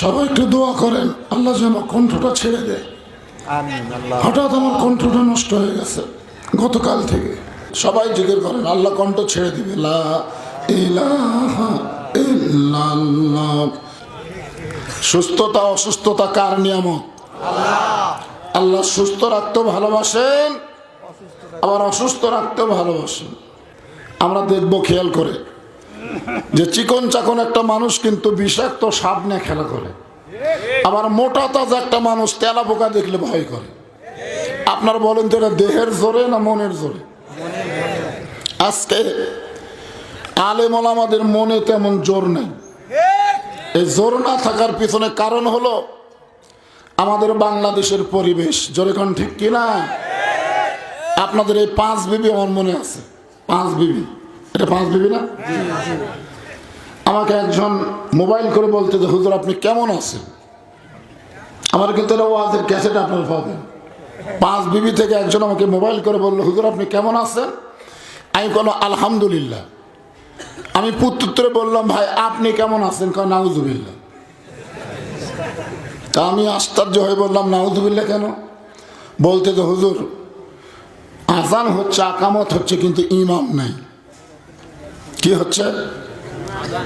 সবাই একটু দোয়া করেন আল্লাহ যেন কণ্ঠটা ছেড়ে দেয়। হঠাৎ আমার কণ্ঠটা নষ্ট হয়ে গেছে গতকাল থেকে। সবাই জিজ্ঞেস করেন আল্লাহ কণ্ঠ ছেড়ে দিবে। লা। সুস্থতা অসুস্থতা কার নিয়ামত? আল্লাহ সুস্থ রাখতেও ভালোবাসেন আবার অসুস্থ রাখতেও ভালোবাসেন। আমরা দেখব খেয়াল করে। যে চিকন চাকন একটা মানুষ কিন্তু বিষাক্ত সাপ নিয়ে খেলা করে। আবার মোটা তাজা একটা মানুষ তেলা পোকা দেখলে ভয় করে। আপনার বলেন তো এটা দেহের জোরে না মনের জোরে? আজকে আলেম আমাদের মনে তেমন জোর নেই। এই জোর না থাকার পিছনে কারণ হলো আমাদের বাংলাদেশের পরিবেশ। জোরে ঠিক কিনা? আপনাদের এই পাঁচ বিবি আমার মনে আছে। পাঁচ বিবি। এটা পাঁচ বিবি না? আমাকে একজন মোবাইল করে বলতে যে, হুজুর, আপনি কেমন আছেন? আমার কিন্তু ওয়াজের ক্যাসেট আপনার পাবেন। পাঁচ বিবি থেকে একজন আমাকে মোবাইল করে বলল, হুজুর, আপনি কেমন আছেন? আমি কোনো আলহামদুলিল্লাহ। আমি পুত্রে বললাম, ভাই, আপনি কেমন আছেন? কয় নাউজুবিল্লাহ। তা আমি আশ্চর্য হয়ে বললাম, নাউজুবিল্লাহ কেন? বলতে তো হুজুর আজান হচ্ছে, আকামত হচ্ছে, কিন্তু ইমাম নাই। কি হচ্ছে?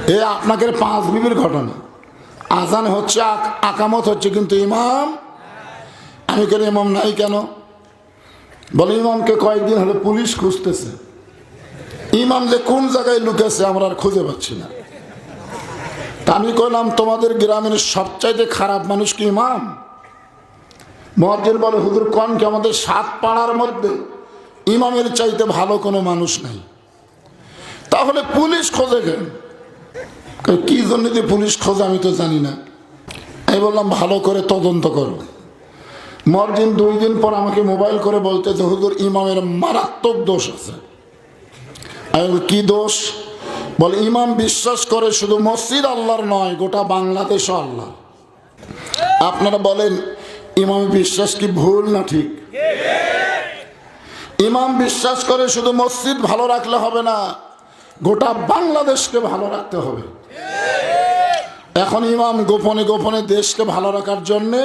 এ আপনাকে পাঁচ বিবির ঘটনা। আজান হচ্ছে, আক- আকামত হচ্ছে কিন্তু ইমাম। আমি কেন ইমাম নাই কেন? বলে, ইমামকে কয়েকদিন হলে পুলিশ খুঁজতেছে। ইমাম যে কোন জায়গায় লুকেছে আমরা আর খুঁজে পাচ্ছি না। তা আমি কইলাম, তোমাদের গ্রামের সবচাইতে খারাপ মানুষ কি ইমাম? মহাজির বলে, হুজুর, কন কি আমাদের সাত পাড়ার মধ্যে ইমামের চাইতে ভালো কোনো মানুষ নাই? তাহলে পুলিশ খোঁজে কেন কি জন্য যে পুলিশ খোঁজে আমি তো জানি না। আমি বললাম, ভালো করে তদন্ত করো। মরদিন দুই দিন পর আমাকে মোবাইল করে বলতে যে, হুজুর, ইমামের মারাত্মক দোষ আছে। কি দোষ? বলে, ইমাম বিশ্বাস করে শুধু মসজিদ আল্লাহর নয়, গোটা বাংলাদেশ আল্লাহ। আপনারা বলেন, ইমাম বিশ্বাস কি ভুল না ঠিক? ইমাম বিশ্বাস করে শুধু মসজিদ ভালো রাখলে হবে না গোটা বাংলাদেশকে ভালো রাখতে হবে। এখন ইমাম গোপনে গোপনে দেশকে ভালো রাখার জন্যে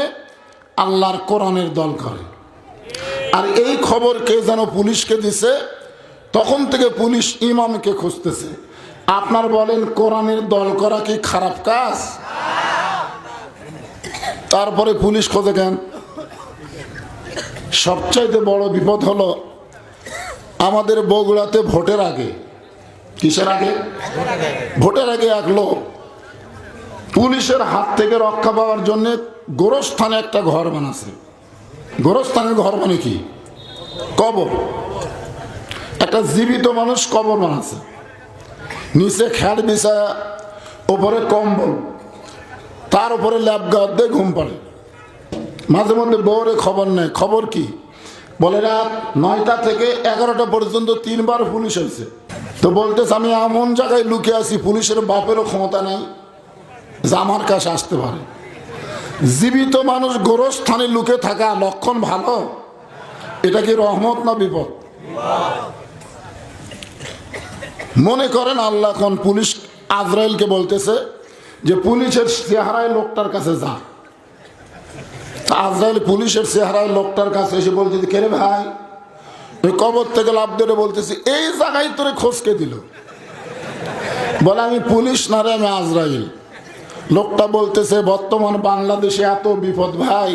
আল্লাহর কোরআনের দল করে। আর এই খবর কে যেন পুলিশকে দিছে, তখন থেকে পুলিশ ইমামকে খুঁজতেছে। আপনার বলেন, কোরআনের দল করা কি খারাপ কাজ? তারপরে পুলিশ খোঁজে কেন? সবচাইতে বড় বিপদ হলো, আমাদের বগুড়াতে ভোটের আগে কিসের আগে? ভোটের আগে এক লোক। পুলিশের হাত থেকে রক্ষা পাওয়ার জন্য গোরস্থানে একটা ঘর বানাছে। গোরস্থানের ঘর মানে কি? কবর। একটা জীবিত মানুষ কবর বানাচ্ছে নিচে খ্যাল বিছা ওপরে কম্বল। তার উপরে ল্যাব গাদ দিয়ে ঘুম পাড়ে। মাঝে মধ্যে বউরে খবর নেয়। খবর কি? বলে, রাত নয়টা থেকে এগারোটা পর্যন্ত তিনবার পুলিশ হয়েছে। তো বলতেছে, আমি এমন জায়গায় লুকে আছি, পুলিশের বাপেরও ক্ষমতা নাই, যে আমার কাছে আসতে পারে। জীবিত মানুষ গোরস্থানে লুকে থাকা লক্ষণ ভালো? এটা কি রহমত না বিপদ? মনে করেন আল্লাহ এখন পুলিশ আজরাইলকে বলতেছে যে পুলিশের চেহারায় লোকটার কাছে যা। আজরাইল পুলিশের চেহারায় লোকটার কাছে এসে বলতেছে কেরে ভাই? কবর থেকে লাভ ধরে বলতেছি, এই জায়গায় তোরে খোঁজকে দিল। বলে, আমি পুলিশ না রে, আমি আজরাইল। লোকটা বলতেছে, বর্তমান বাংলাদেশে এত বিপদ ভাই,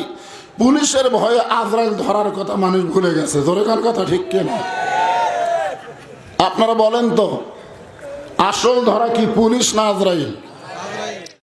পুলিশের ভয়ে আজরাইল ধরার কথা মানুষ ভুলে গেছে। জোরেকার কথা, ঠিক কেনা আপনারা বলেন তো, আসল ধরা কি পুলিশ না আজরাইল?